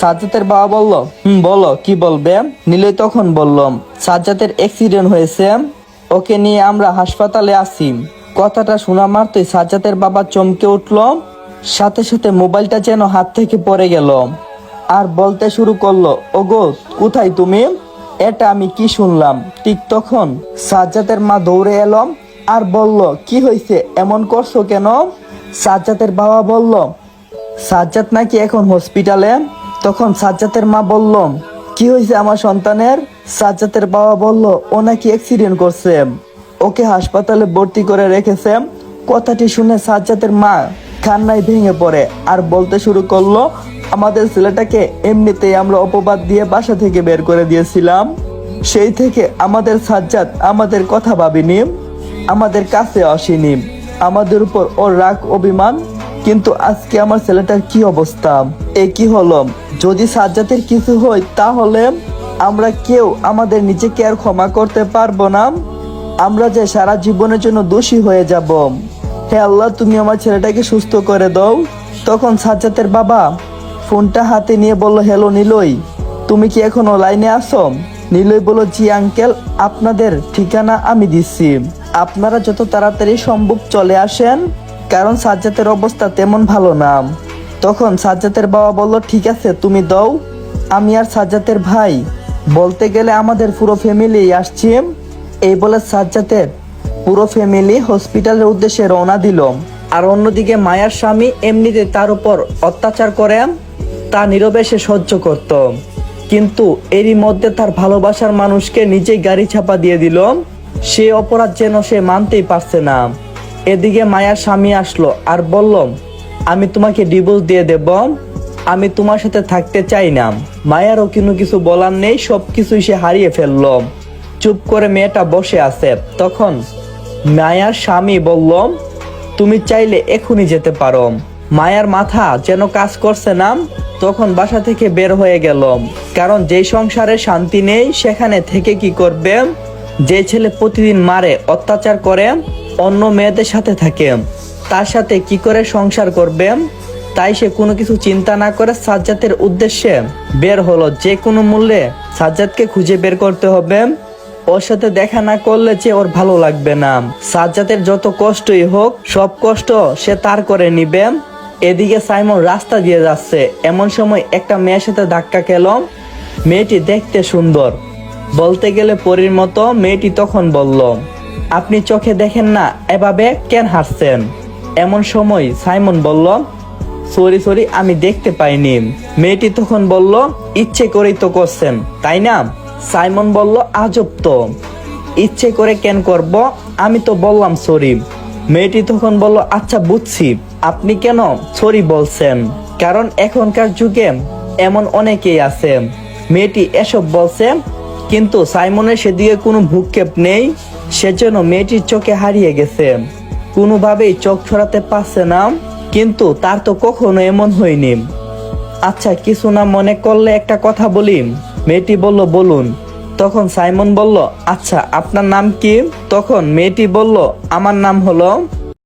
সাজ্জাতের বাবা বলল, হুম, বলো, কি বলবে? নিলয় তখন বললাম সাজ্জাতের অ্যাক্সিডেন্ট হয়েছে। ওকে নিয়ে আমরা হাসপাতালে আসি কথাটা শোনা মাত্রই সাজ্জাতের বাবা চমকে উঠল। সাথে সাথে মোবাইলটা যেন হাত থেকে পড়ে গেল। আর বলতে শুরু করল, ওগো, কোথায় তুমি? এটা আমি কি শুনলাম? ঠিক তখন সাজ্জাতের মা দৌড়ে এলাম আর বলল, কি হয়েছে? এমন করছ কেন? সাজ্জাতের বাবা বলল, সাজ্জাদ নাকি এখন হসপিটালে তখন সাজ্জাতের মা বলল, কি হয়েছে আমার সন্তানের? সাজ্জাতের বাবা বলল, ও নাকি অ্যাক্সিডেন্ট করছে। ওকে হাসপাতালে ভর্তি করে রেখেছে। কথাটি শুনে সাজ্জাদের মা কান্নায় ভেঙে পড়ে আর বলতে শুরু করল, আমাদের ছেলেটাকে এমনিতেই আমরা অপবাদ দিয়ে বাসা থেকে বের করে দিয়েছিলাম। সেই থেকে আমাদের সাজ্জাদ আমাদের কথা ভাবিনি। আমাদের কাছে আসেনি। আমাদের উপর ওর রাগ, অভিমান কিন্তু আজকে আমার ছেলেটার কি অবস্থা? এ কি হলো? যদি সাজ্জাতের কিছু হয়, তাহলে আমরা কেউ আমাদের নিজেকে আর ক্ষমা করতে পারব না। আমরা যে সারা জীবনের জন্য দোষী হয়ে যাব। হে আল্লাহ, তুমি আমার ছেলেটাকে সুস্থ করে দাও। তখন সাজ্জাতের বাবা ফোনটা হাতে নিয়ে বলল, হ্যালো নিলই তুমি কি এখনও লাইনে আসো নিলই বলল, জি আঙ্কেল, আপনাদের ঠিকানা আমি দিচ্ছি। আপনারা যত তাড়াতাড়ি সম্ভব চলে আসেন। কারণ সাজ্জাতের অবস্থা তেমন ভালো না। তখন সাজ্জাতের বাবা বলল, ঠিক আছে, তুমি দাও। আমি আর সাজ্জাতের ভাই। বলতে গেলে আমাদের পুরো ফ্যামিলি আসছি। এই বলে সাজ্জাতের পুরো ফ্যামিলি হসপিটালের উদ্দেশ্যে রওনা দিল। আর অন্যদিকে মায়ার স্বামী এমনিতে তার উপর অত্যাচার করে, তা নীরবে সে সহ্য করত। কিন্তু এরই মধ্যে তার ভালোবাসার মানুষকে নিজেই গাড়ি চাপা দিয়ে দিল। সে অপরাধ যেন সে মানতেই পারছে না। এদিকে মায়ার স্বামী আসলো আর বলল, আমি তোমাকে ডিভোর্স দিয়ে দেব, আমি তোমার সাথে থাকতে চাই না। মায়ারও কোনো কিছু বলার নেই সব কিছুই সে হারিয়ে ফেলল। চুপ করে মেয়েটা বসে আছে। তখন মায়ার স্বামী বলল, তুমি চাইলে এখনই যেতে পারো। মায়ার মাথা যেন কাজ করছে না, তখন বাসা থেকে বের হয়ে গেল। কারণ যেই সংসারে শান্তি নেই, সেখানে থেকে কি করবে? যে ছেলে প্রতিদিন মারে, অত্যাচার করে অন্য মেয়েদের সাথে থাকে। তার সাথে কি করে সংসার করবে? তাই সে কোনো কিছু চিন্তা না করে সাজ্জাতের উদ্দেশ্যে বের হলো। যে কোনো মূল্যে সাজ্জাদকে খুঁজে বের করতে হবে। ওর সাথে দেখা না করলে যে ওর ভালো লাগবে না। সাজ্জাতের যত কষ্টই হোক, সব কষ্ট সে তার করে নিবে। এদিকে সাইমন রাস্তা দিয়ে যাচ্ছে। এমন সময় একটা মেয়ের সাথে ধাক্কা খেল। মেয়েটি দেখতে সুন্দর। বলতে গেলে পরীর মতো মেয়েটি তখন বলল আপনি চোখে দেখেন না, এভাবে কেন হাসছেন এমন সময় সাইমন বলল, সরি সরি, আমি দেখতে পাইনি। মেয়েটি তখন বলল, ইচ্ছে করেই তো করছেন, তাই না? সাইমন বলল, আজব তো। ইচ্ছে করে কেন করব? আমি তো বললাম সরি। মেয়েটি তখন বলল আচ্ছা বুঝছি। আপনি কেন সরি বলছেন? কারণ এখনকার যুগে এমন অনেকেই আছে। মেয়েটি এসব বলছে, কিন্তু সাইমনের সেদিকে কোনো ভূক্ষেপ নেই। সেজন্য মেয়েটির চোখে হারিয়ে গেছে। কোনোভাবেই চোখ ছড়াতে পারছে না, কিন্তু তার তো কখনো এমন হয়নি। আচ্ছা কিছু না মনে করলে একটা কথা বলি। মেয়েটি বলল, বলুন। তখন সাইমন বলল আচ্ছা আপনার নাম কি? তখন মেয়েটি বলল, আমার নাম হলো